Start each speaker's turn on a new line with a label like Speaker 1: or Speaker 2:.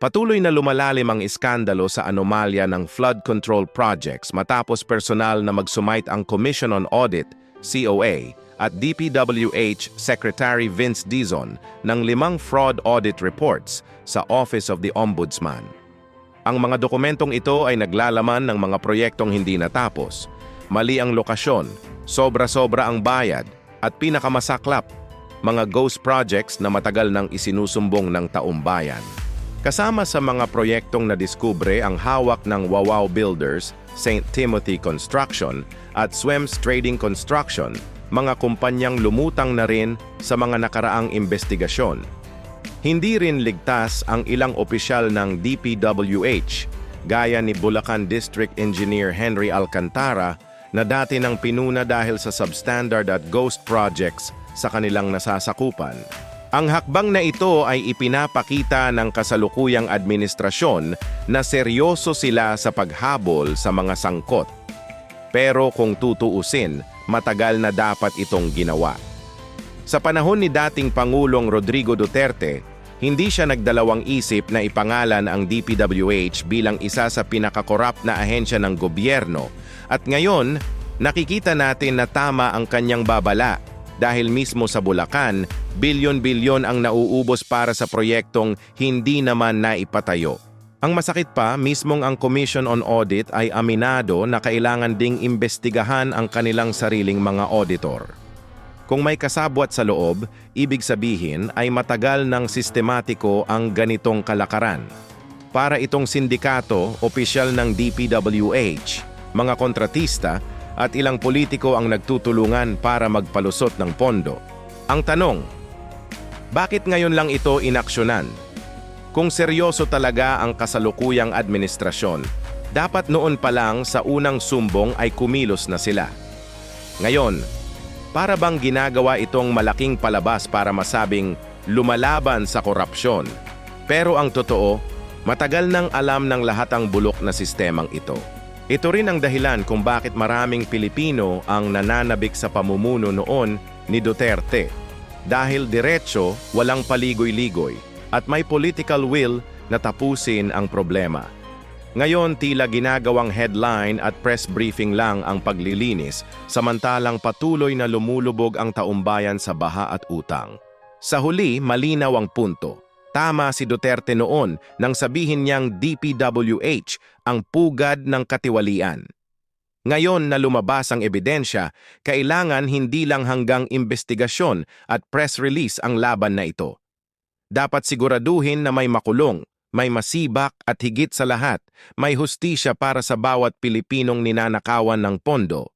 Speaker 1: Patuloy na lumalalim ang iskandalo sa anomalya ng flood control projects matapos personal na magsumite ang Commission on Audit, COA, at DPWH Secretary Vince Dizon ng limang fraud audit reports sa Office of the Ombudsman. Ang mga dokumentong ito ay naglalaman ng mga proyektong hindi natapos, mali ang lokasyon, sobra-sobra ang bayad, at pinakamasaklap, mga ghost projects na matagal nang isinusumbong ng taumbayan. Kasama sa mga proyektong nadiskubre ang hawak ng Wawaw Builders, St. Timothy Construction at Swems Trading Construction, mga kumpanyang lumutang na rin sa mga nakaraang investigasyon. Hindi rin ligtas ang ilang opisyal ng DPWH, gaya ni Bulacan District Engineer Henry Alcantara na dati nang pinuna dahil sa substandard at ghost projects sa kanilang nasasakupan. Ang hakbang na ito ay ipinapakita ng kasalukuyang administrasyon na seryoso sila sa paghabol sa mga sangkot. Pero kung tutuusin, matagal na dapat itong ginawa. Sa panahon ni dating Pangulong Rodrigo Duterte, hindi siya nagdalawang isip na ipangalan ang DPWH bilang isa sa pinakakorap na ahensya ng gobyerno at ngayon, nakikita natin na tama ang kanyang babala dahil mismo sa Bulacan, bilyon-bilyon ang nauubos para sa proyektong hindi naman naipatayo. Ang masakit pa, mismong ang Commission on Audit ay aminado na kailangan ding imbestigahan ang kanilang sariling mga auditor. Kung may kasabwat sa loob, ibig sabihin ay matagal ng sistematiko ang ganitong kalakaran. Para itong sindikato, opisyal ng DPWH, mga kontratista at ilang politiko ang nagtutulungan para magpalusot ng pondo. Ang tanong, bakit ngayon lang ito inaksyonan? Kung seryoso talaga ang kasalukuyang administrasyon, dapat noon pa lang sa unang sumbong ay kumilos na sila. Ngayon, para bang ginagawa itong malaking palabas para masabing lumalaban sa korupsyon? Pero ang totoo, matagal nang alam ng lahat ang bulok na sistemang ito. Ito rin ang dahilan kung bakit maraming Pilipino ang nananabik sa pamumuno noon ni Duterte. Dahil diretso, walang paligoy-ligoy, at may political will na tapusin ang problema. Ngayon tila ginagawang headline at press briefing lang ang paglilinis, samantalang patuloy na lumulubog ang taumbayan sa baha at utang. Sa huli, malinaw ang punto. Tama si Duterte noon nang sabihin niyang DPWH ang pugad ng katiwalian. Ngayon na lumabas ang ebidensya, kailangan hindi lang hanggang investigasyon at press release ang laban na ito. Dapat siguraduhin na may makulong, may masibak at higit sa lahat, may hustisya para sa bawat Pilipinong ninanakawan ng pondo.